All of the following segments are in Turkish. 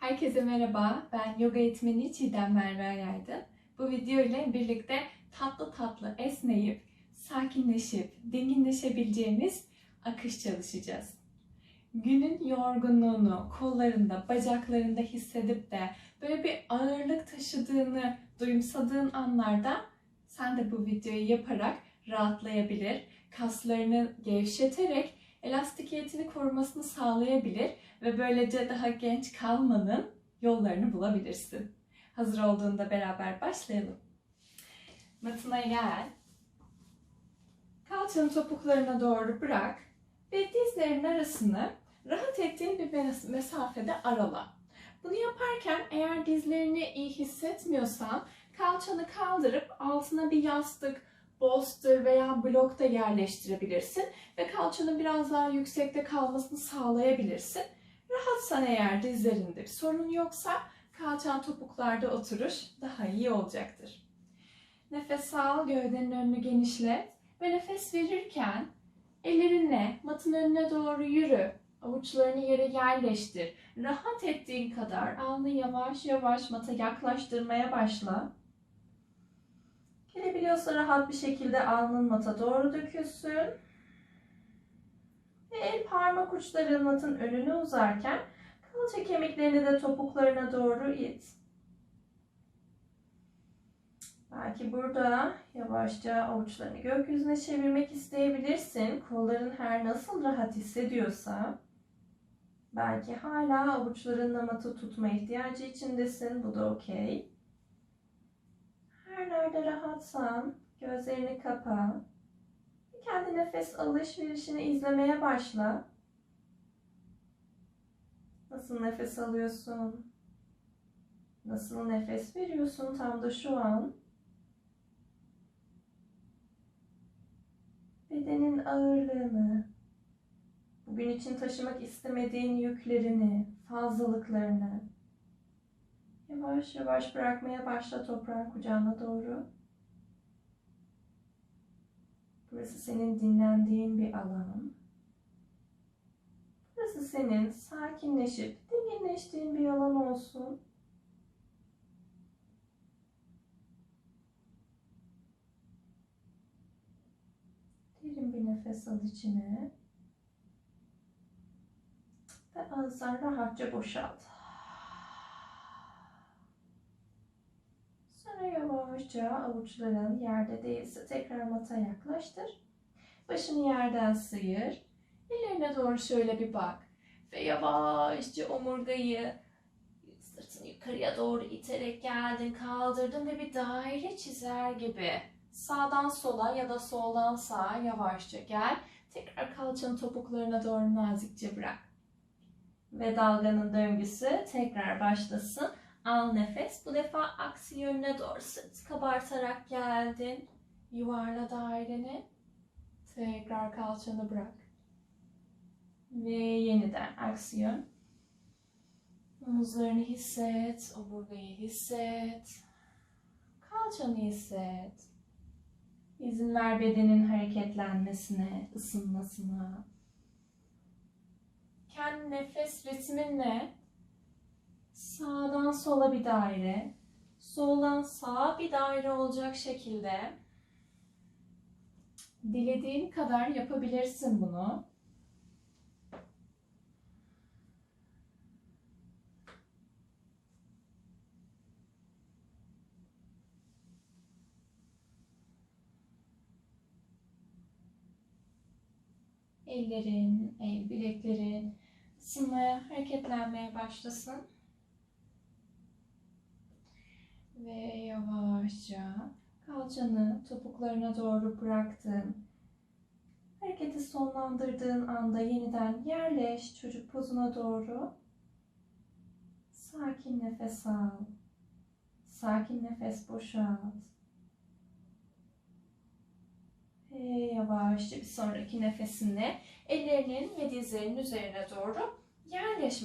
Herkese merhaba, ben yoga eğitmeni Çiğdem Merve Yaydın. Bu video ile birlikte tatlı tatlı esneyip, sakinleşip, dinginleşebileceğimiz akış çalışacağız. Günün yorgunluğunu kollarında, bacaklarında hissedip de böyle bir ağırlık taşıdığını duyumsadığın anlarda sen de bu videoyu yaparak rahatlayabilir, kaslarını gevşeterek elastikiyetini korumasını sağlayabilir ve böylece daha genç kalmanın yollarını bulabilirsin. Hazır olduğunda beraber başlayalım. Matına gel. Kalçanı topuklarına doğru bırak ve dizlerin arasını rahat ettiğin bir mes- mesafede arala. Bunu yaparken eğer dizlerini iyi hissetmiyorsan kalçanı kaldırıp altına bir yastık, bolster veya blok da yerleştirebilirsin ve kalçanın biraz daha yüksekte kalmasını sağlayabilirsin. Rahatsan eğer dizlerinde bir sorun yoksa kalçan topuklarda oturuş daha iyi olacaktır. Nefes al, gövdenin önünü genişlet ve nefes verirken ellerinle matın önüne doğru yürü. Avuçlarını yere yerleştir. Rahat ettiğin kadar alnı yavaş yavaş mata yaklaştırmaya başla. Gelebiliyorsa rahat bir şekilde alnın mata doğru dökülsün. Ve el parmak uçları matın önüne uzarken kalça kemiklerini de topuklarına doğru it. Belki burada yavaşça avuçlarını gökyüzüne çevirmek isteyebilirsin. Kolların her nasıl rahat hissediyorsa. Belki hala avuçlarınla matı tutma ihtiyacı içindesin. Bu da okey. Her nerede rahatsan gözlerini kapa. Kendi nefes alışverişini izlemeye başla. Nasıl nefes alıyorsun? Nasıl nefes veriyorsun tam da şu an? Bedenin ağırlığını, bugün için taşımak istemediğin yüklerini, fazlalıklarını yavaş yavaş bırakmaya başla toprağın kucağına doğru. Burası senin dinlendiğin bir alan. Burası senin sakinleşip dinginleştiğin bir alan olsun. Derin bir nefes al içine. Ve ağızdan rahatça boşalt. Sonra yavaşça avuçların yerde değilse tekrar mata yaklaştır. Başını yerden sıyır. Ellerine doğru şöyle bir bak. Ve yavaşça omurgayı sırtını yukarıya doğru iterek geldin, kaldırdın ve bir daire çizer gibi sağdan sola ya da soldan sağa yavaşça gel. Tekrar kalçanın topuklarına doğru nazikçe bırak. Ve dalganın döngüsü tekrar başlasın. Al nefes. Bu defa aksi yönüne doğru sırt kabartarak geldin. Yuvarla daireni. Tekrar kalçanı bırak. Ve yeniden aksi yön. Omuzlarını hisset. Omurgayı hisset. Kalçanı hisset. İzin ver bedenin hareketlenmesine, ısınmasına. Kendi nefes ritminle Sağdan sola bir daire, soldan sağa bir daire olacak şekilde dilediğin kadar yapabilirsin bunu. Ellerin, el bileklerin ısınmaya, hareketlenmeye başlasın. Ve yavaşça kalçanı topuklarına doğru bıraktın. Hareketi sonlandırdığın anda yeniden yerleş çocuk pozuna doğru. Sakin nefes al. Sakin nefes boşalt. Ve yavaşça bir sonraki nefesinde ellerinin ve dizlerinin üzerine doğru yerleş.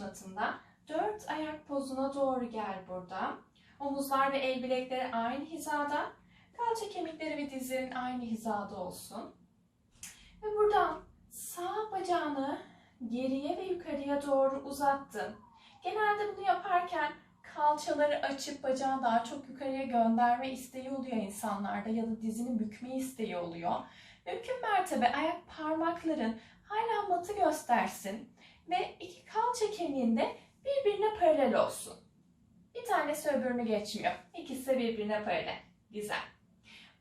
Dört ayak pozuna doğru gel burada. Omuzlar ve el bilekleri aynı hizada. Kalça kemikleri ve dizlerin aynı hizada olsun. Ve buradan sağ bacağını geriye ve yukarıya doğru uzattın. Genelde bunu yaparken kalçaları açıp bacağı daha çok yukarıya gönderme isteği oluyor insanlarda ya da dizini bükme isteği oluyor. Mümkün mertebe ayak parmakların hala matı göstersin ve iki kalça kemiğinde birbirine paralel olsun. Bir tanesi öbürünü geçmiyor. İkisi de birbirine paralel. Güzel.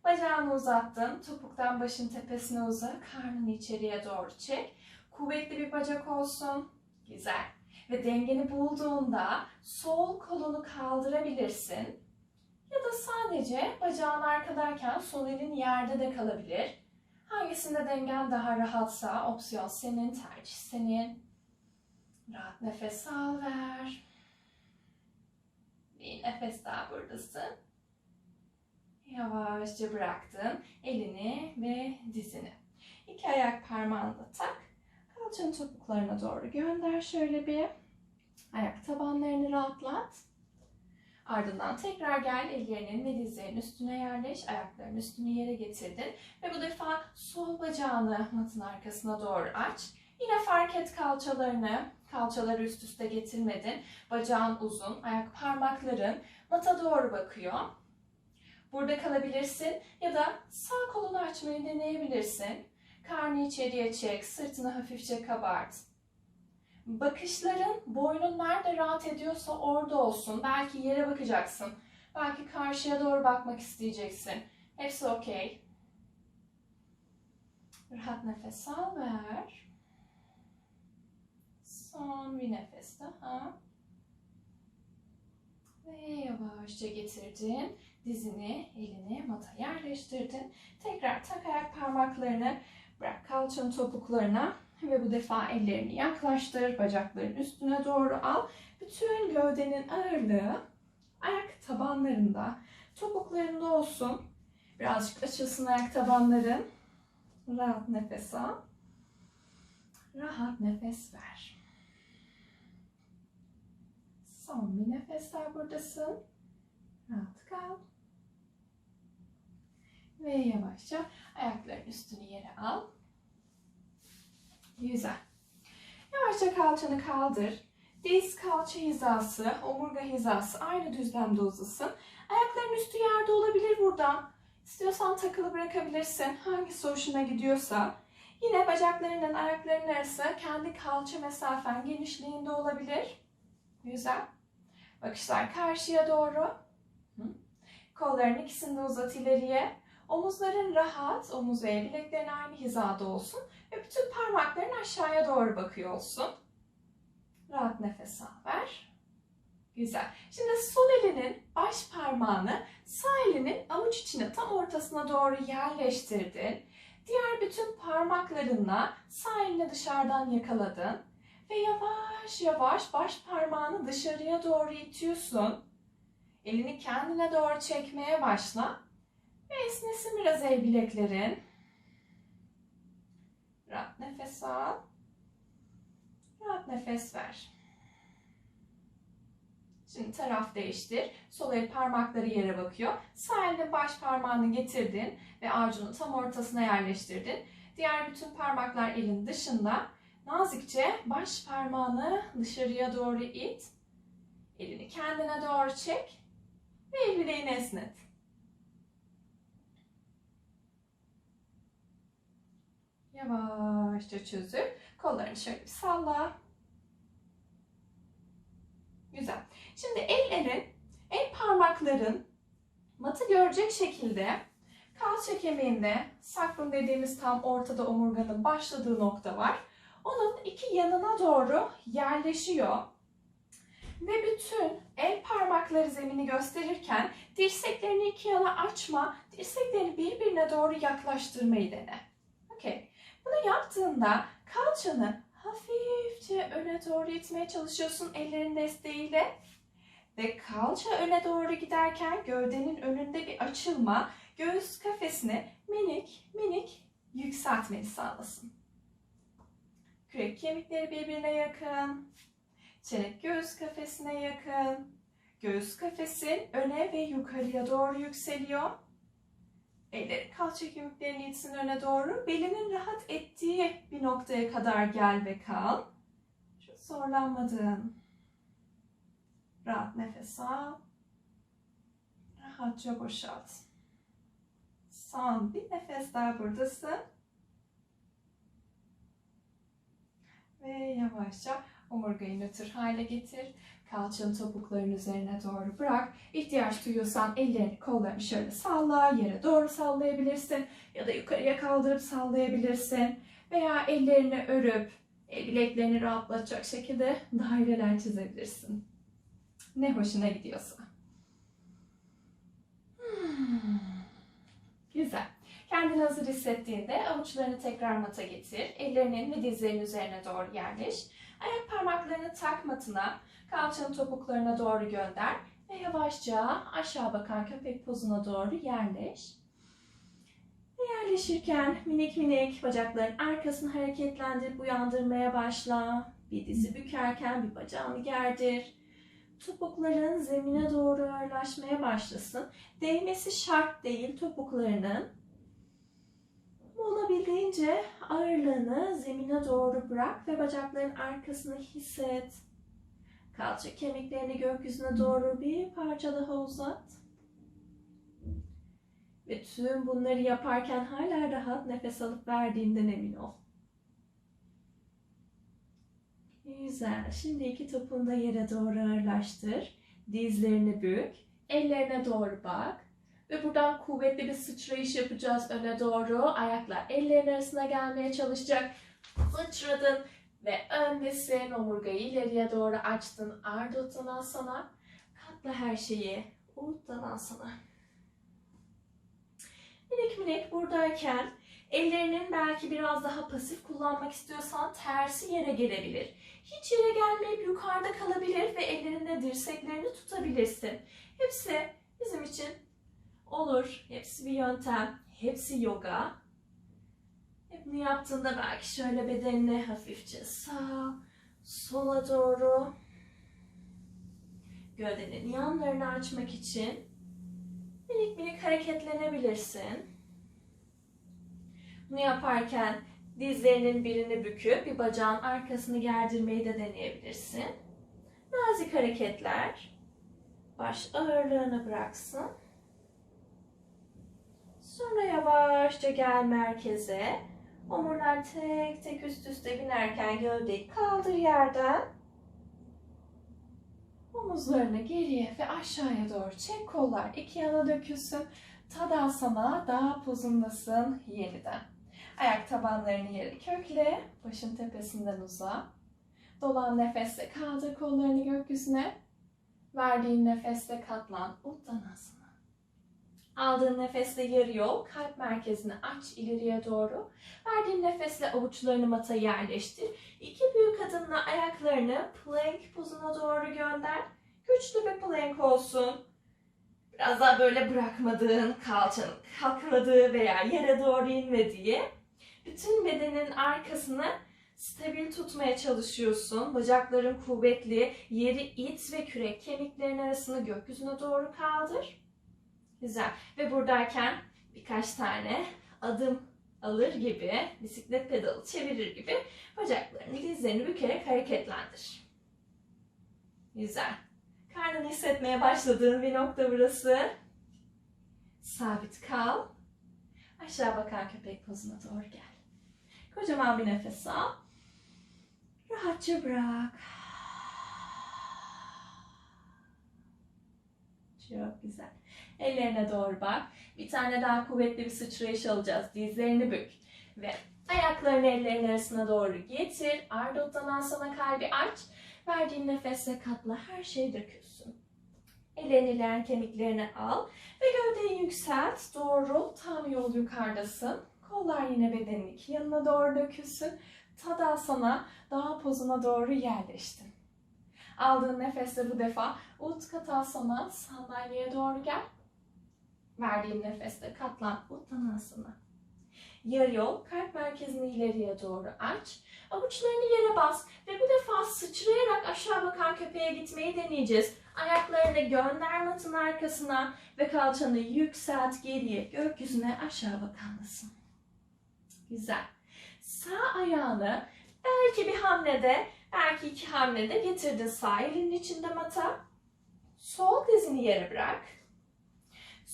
Bacağını uzattın. Topuktan başın tepesine uza. Karnını içeriye doğru çek. Kuvvetli bir bacak olsun. Güzel. Ve dengeni bulduğunda sol kolunu kaldırabilirsin. Ya da sadece bacağın arkadayken sol elin yerde de kalabilir. Hangisinde dengen daha rahatsa opsiyon senin, tercih senin. Rahat nefes al ver. Bir nefes daha buradasın. Yavaşça bıraktın elini ve dizini. İki ayak parmağını tak. Kalçanın topuklarına doğru gönder şöyle bir. Ayak tabanlarını rahatlat. Ardından tekrar gel ellerinin ve dizlerinin üstüne yerleş. Ayaklarının üstünü yere getirdin. Ve bu defa sol bacağını matın arkasına doğru aç. Yine fark et kalçalarını. Kalçaları üst üste getirmedin. Bacağın uzun, ayak parmakların mata doğru bakıyor. Burada kalabilirsin ya da sağ kolunu açmayı deneyebilirsin. Karnı içeriye çek, sırtını hafifçe kabart. Bakışların boynun nerede rahat ediyorsa orada olsun. Belki yere bakacaksın. Belki karşıya doğru bakmak isteyeceksin. Hepsi okey. Rahat nefes al ver. Son bir nefes daha. Ve yavaşça getirdin. Dizini, elini mata yerleştirdin. Tekrar tak ayak parmaklarını bırak kalçanın topuklarına ve bu defa ellerini yaklaştır. Bacakların üstüne doğru al. Bütün gövdenin ağırlığı ayak tabanlarında, topuklarında olsun. Birazcık açılsın ayak tabanların. Rahat nefes al. Rahat nefes ver. Son bir nefes daha buradasın. Rahat kal. Ve yavaşça ayakların üstünü yere al. Güzel. Yavaşça kalçanı kaldır. Diz kalça hizası, omurga hizası aynı düzlemde uzasın. Ayakların üstü yerde olabilir burada. İstiyorsan takılı bırakabilirsin. Hangisi hoşuna gidiyorsa. Yine bacaklarının ayaklarının arası kendi kalça mesafen genişliğinde olabilir. Güzel. Bakışlar karşıya doğru. Kolların ikisini de uzat ileriye. Omuzların rahat, omuz ve bileklerin aynı hizada olsun. Ve bütün parmakların aşağıya doğru bakıyor olsun. Rahat nefes al ver. Güzel. Şimdi sol elinin baş parmağını sağ elinin avuç içine tam ortasına doğru yerleştirdin. Diğer bütün parmaklarınla sağ elini dışarıdan yakaladın. Ve yavaş yavaş baş parmağını dışarıya doğru itiyorsun. Elini kendine doğru çekmeye başla. Ve esnesin biraz el bileklerin. Rahat nefes al. Rahat nefes ver. Şimdi taraf değiştir. Sol el parmakları yere bakıyor. Sağ elde baş parmağını getirdin ve avucunun tam ortasına yerleştirdin. Diğer bütün parmaklar elin dışında. Nazikçe baş parmağını dışarıya doğru it. Elini kendine doğru çek ve el bileğini esnet. Yavaşça çözüp kollarını şöyle bir salla. Güzel. Şimdi ellerin, el parmakların matı görecek şekilde kalça kemiğinde sakrum dediğimiz tam ortada omurganın başladığı nokta var. Onun iki yanına doğru yerleşiyor. Ve bütün el parmakları zemini gösterirken dirseklerini iki yana açma, dirseklerini birbirine doğru yaklaştırmayı dene. Okey. Bunu yaptığında kalçanı hafifçe öne doğru itmeye çalışıyorsun ellerin desteğiyle. Ve kalça öne doğru giderken gövdenin önünde bir açılma göğüs kafesini minik minik yükseltmeni sağlasın. Kürek kemikleri birbirine yakın. Çenek göğüs kafesine yakın. Göğüs kafesin öne ve yukarıya doğru yükseliyor. Elleri kalça kemiklerinin itsin öne doğru. Belinin rahat ettiği bir noktaya kadar gel ve kal. Şu zorlanmadın. Rahat nefes al. Rahatça boşalt. Son bir nefes daha buradasın. Ve yavaşça omurgayı nötr hale getir. Kalçanı topukların üzerine doğru bırak. İhtiyaç duyuyorsan ellerini kollarını şöyle salla. Yere doğru sallayabilirsin. Ya da yukarıya kaldırıp sallayabilirsin. Veya ellerini örüp el bileklerini rahatlatacak şekilde daireler çizebilirsin. Ne hoşuna gidiyorsa. Hmm. Güzel. Kendini hazır hissettiğinde avuçlarını tekrar mata getir. Ellerinin ve dizlerinin üzerine doğru yerleş. Ayak parmaklarını tak matına, kalçanın topuklarına doğru gönder ve yavaşça aşağı bakan köpek pozuna doğru yerleş. Yerleşirken minik minik bacakların arkasını hareketlendirip uyandırmaya başla. Bir dizi bükerken bir bacağını gerdir. Topukların zemine doğru ağırlaşmaya başlasın. Değmesi şart değil topuklarının. Olabildiğince ağırlığını zemine doğru bırak ve bacakların arkasını hisset. Kalça kemiklerini gökyüzüne doğru bir parça daha uzat. Ve tüm bunları yaparken hala rahat nefes alıp verdiğinden emin ol. Güzel. Şimdi iki topuğunu da yere doğru ağırlaştır. Dizlerini bük. Ellerine doğru bak. Ve buradan kuvvetli bir sıçrayış yapacağız öne doğru. Ayaklar ellerin arasına gelmeye çalışacak. Sıçradın ve öndesin. Omurgayı ileriye doğru açtın. Arda Uttanasana. Katla her şeyi. Uttanasana. Minik minik buradayken ellerinin belki biraz daha pasif kullanmak istiyorsan tersi yere gelebilir. Hiç yere gelmeyip yukarıda kalabilir ve ellerinde dirseklerini tutabilirsin. Hepsi bizim için olur. Hepsi bir yöntem. Hepsi yoga. Bunu yaptığında belki şöyle bedenini hafifçe sağ, sola doğru gövdenin yanlarını açmak için minik minik hareketlenebilirsin. Bunu yaparken dizlerinin birini büküp bir bacağın arkasını gerdirmeyi de deneyebilirsin. Nazik hareketler. Baş ağırlığını bıraksın. Sonra yavaşça gel merkeze. Omurlar tek tek üst üste binerken gövdeyi kaldır yerden. Omuzlarını geriye ve aşağıya doğru çek. Kollar iki yana dökülsün. Tadasana daha pozundasın yeniden. Ayak tabanlarını yere kökle. Başın tepesinden uza. Dolan nefesle kaldır kollarını gökyüzüne. Verdiğin nefesle katlan. Uttanasana. Aldığın nefesle yarı yol, kalp merkezini aç ileriye doğru. Verdiğin nefesle avuçlarını mata yerleştir. İki büyük adımla ayaklarını plank pozuna doğru gönder. Güçlü bir plank olsun. Biraz daha böyle bırakmadığın, kalçanın kalkmadığı veya yere doğru inmediği. Bütün bedenin arkasını stabil tutmaya çalışıyorsun. Bacakların kuvvetli, yeri it ve kürek kemiklerin arasını gökyüzüne doğru kaldır. Güzel. Ve buradayken birkaç tane adım alır gibi, bisiklet pedalı çevirir gibi bacaklarını, dizlerini bükerek hareketlendir. Güzel. Karnını hissetmeye başladığın bir nokta burası. Sabit kal. Aşağı bakan köpek pozuna doğru gel. Kocaman bir nefes al. Rahatça bırak. Çok güzel. Ellerine doğru bak. Bir tane daha kuvvetli bir sıçrayış alacağız. Dizlerini bük. Ve ayaklarını ellerin arasına doğru getir. Arda Uttanasana kalbi aç. Verdiğin nefesle katla her şey dökülsün. Ellerini ileyen kemiklerini al. Ve gövdeyi yükselt. Doğru. Tam yol yukarıdasın. Kollar yine bedenin iki yanına doğru dökülsün. Tadasana daha pozuna doğru yerleştin. Aldığın nefesle bu defa Utkatasana sandalyeye doğru gel. Verdiğin nefesle katlan Uttanasana. Yarı yol kalp merkezini ileriye doğru aç. Avuçlarını yere bas ve bu defa sıçrayarak aşağı bakan köpeğe gitmeyi deneyeceğiz. Ayaklarını gönder matın arkasına ve kalçanı yükselt geriye gökyüzüne aşağı bakanlasın. Güzel. Sağ ayağını belki bir hamlede, belki iki hamlede getirdin sağ elinin içinde mata. Sol dizini yere bırak.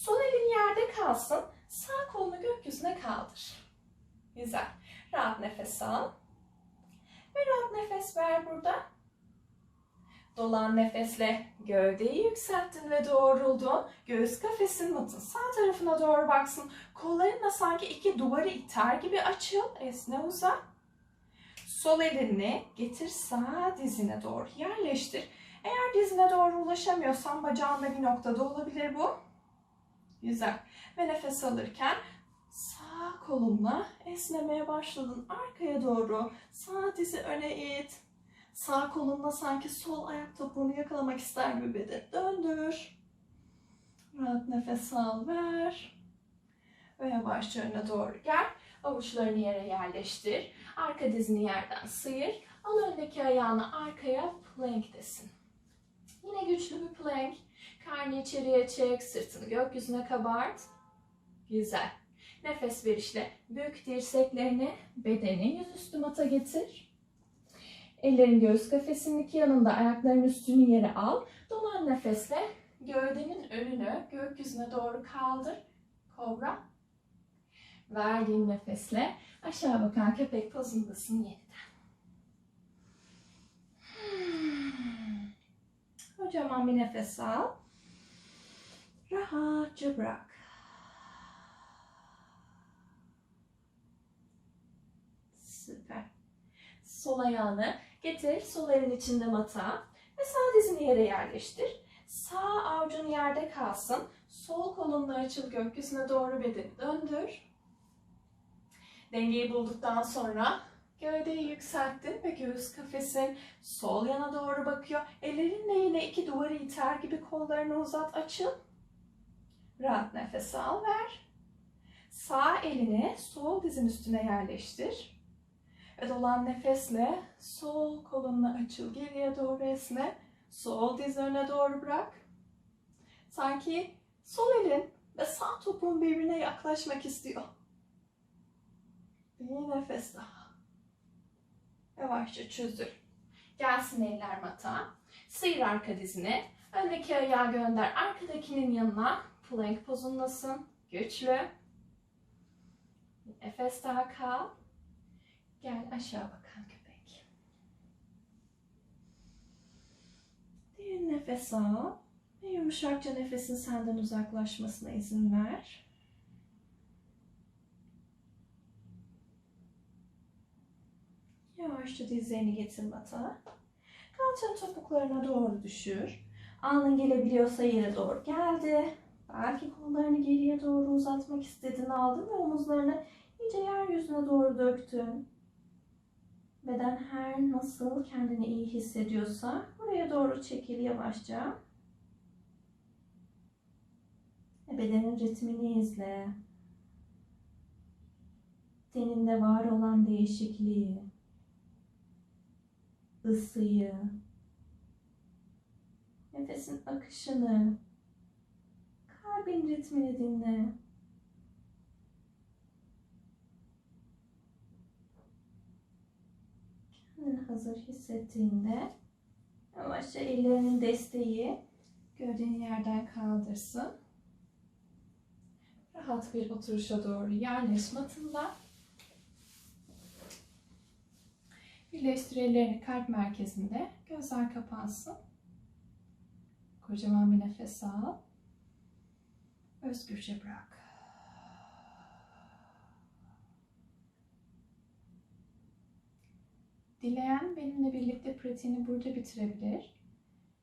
Sol elin yerde kalsın. Sağ kolunu gökyüzüne kaldır. Güzel. Rahat nefes al. Ve rahat nefes ver burada. Dolan nefesle gövdeyi yükselttin ve doğruldun. Göğüs kafesin matın sağ tarafına doğru baksın. Kollarınla sanki iki duvarı iter gibi açıl. Esne uza. Sol elini getir sağ dizine doğru yerleştir. Eğer dizine doğru ulaşamıyorsan bacağında bir noktada olabilir bu. Güzel. Ve nefes alırken sağ kolunla esnemeye başladın. Arkaya doğru. Sağ dizi öne it. Sağ kolunla sanki sol ayak topuğunu yakalamak ister gibi beden. Döndür. Rahat nefes al ver. Ve yavaşça öne doğru gel. Avuçlarını yere yerleştir. Arka dizini yerden sıyır. Al öndeki ayağını arkaya plank'tesin. Yine güçlü bir plank. Karnı içeriye çek, sırtını gökyüzüne kabart. Güzel. Nefes verişle büyük dirseklerini bedeni yüzüstü mata getir. Ellerin göğüs kafesinin iki yanında ayakların üstünü yere al. Dolan nefesle gövdenin önünü gökyüzüne doğru kaldır. Kobra. Verdiğin nefesle aşağı bakan köpek pozundasın yeniden. Hmm. Kocaman bir nefes al. Rahatça bırak. Süper. Sol ayağını getir, sol elin içinde mata ve sağ dizini yere yerleştir. Sağ avucun yerde kalsın. Sol kolunla açıl gökyüzüne doğru bedeni döndür. Dengeyi bulduktan sonra gövdeyi yükselttin ve göğüs kafesin sol yana doğru bakıyor. Ellerinle yine iki duvarı iter gibi kollarını uzat, açıl. Rahat nefes al, ver. Sağ elini sol dizin üstüne yerleştir. Ve dolan nefesle sol kolunla açıl, geriye doğru esne. Sol diz öne doğru bırak. Sanki sol elin ve sağ topuğun birbirine yaklaşmak istiyor. Bir nefes daha. Yavaşça çözül. Gelsin eller mata. Sıyır arka dizini. Öndeki ayağı gönder. Arkadakinin yanına plank pozundasın. Güçlü. Nefes daha kal. Gel aşağı bakan köpek. Derin nefes al. Ve yumuşakça nefesin senden uzaklaşmasına izin ver. Yavaşça dizlerini getir mata. Kalçanı topuklarına doğru düşür. Alnın gelebiliyorsa yere doğru geldi. Belki kollarını geriye doğru uzatmak istedin, aldın ve omuzlarını iyice yeryüzüne doğru döktün. Beden her nasıl kendini iyi hissediyorsa buraya doğru çekil yavaşça. Ve bedenin ritmini izle. Teninde var olan değişikliği, ısıyı, nefesin akışını, kalbin ritmini dinle. Kendini hazır hissettiğinde yavaşça ellerinin desteği gövdeni yerden kaldırsın. Rahat bir oturuşa doğru yerleş matında. Birleştir ellerini kalp merkezinde. Gözler kapansın. Kocaman bir nefes al. Özgürce bırak. Dileyen benimle birlikte pratiğini burada bitirebilir.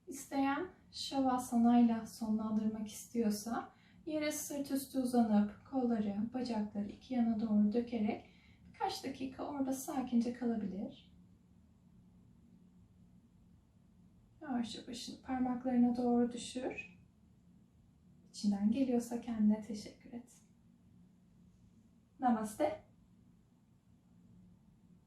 İsteyen Shavasana ile sonlandırmak istiyorsa yere sırt üstü uzanıp kolları, bacakları iki yana doğru dökerek birkaç dakika orada sakince kalabilir. Yavaşça başını parmaklarına doğru düşür. İçinden geliyorsa kendine teşekkür et. Namaste.